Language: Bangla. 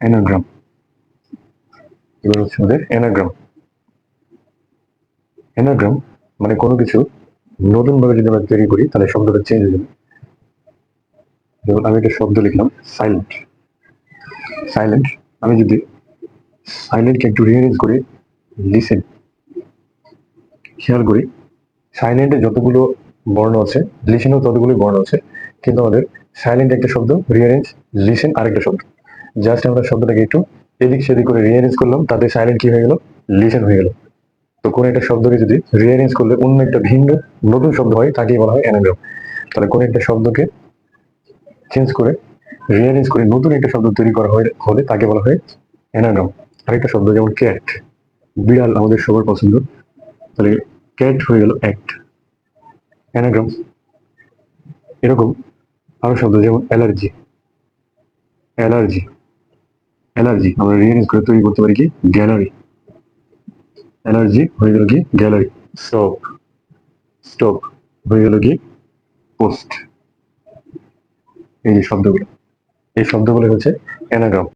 অ্যানাগ্রাম এবার হচ্ছে আমাদের অ্যানাগ্রাম অ্যানাগ্রাম মানে কোনো কিছু নতুন ভাবে যদি আমরা তৈরি করি, তাহলে শব্দটা চেঞ্জ হয়ে যাবে। যেমন আমি একটা শব্দ লিখলাম সাইলেন্ট সাইলেন্ট আমি যদি সাইলেন্টকে একটু রিয়ারেঞ্জ করি লিসেন খেয়াল করি সাইলেন্টে যতগুলো বর্ণ আছে লিসেনও ততগুলো বর্ণ আছে, কিন্তু আমাদের সাইলেন্ট একটা শব্দ রিয়ারেঞ্জ লিসেন আরেকটা শব্দ। জাস্ট আমরা শব্দটাকে একটু এদিক সেদিক করে রিয়ারেঞ্জ করলাম, তাতে সাইলেন্ট কি হয়ে গেল? লিসেন হয়ে গেল। তো কোনো একটা শব্দকে যদি রিয়ারেঞ্জ করলে অন্য একটা ভিন্ন নতুন শব্দ হয়, তাকেই বলা হয় অ্যানাগ্রাম তাহলে কোনো একটা শব্দকে চেঞ্জ করে রিয়ারেঞ্জ করে নতুন একটা শব্দ তৈরি করা হয়, হলে তাকে বলা হয় অ্যানাগ্রাম আরেকটা শব্দ যেমন ক্যাট বিড়াল আমাদের সবার পছন্দ। তাহলে ক্যাট হয়ে গেল অ্যাক্ট অ্যানাগ্রাম এরকম আরও শব্দ যেমন অ্যালার্জি। অ্যালার্জি। অ্যালার্জি আমরা রিয়ারেঞ্জ করে তৈরি করতে পারি কি? গ্যালারি অ্যালার্জি হয়ে গেল কি? গ্যালারি স্টপ স্টপ হয়ে গেল কি? পোস্ট এই যে শব্দগুলো। এই শব্দগুলো হচ্ছে অ্যানাগ্রাম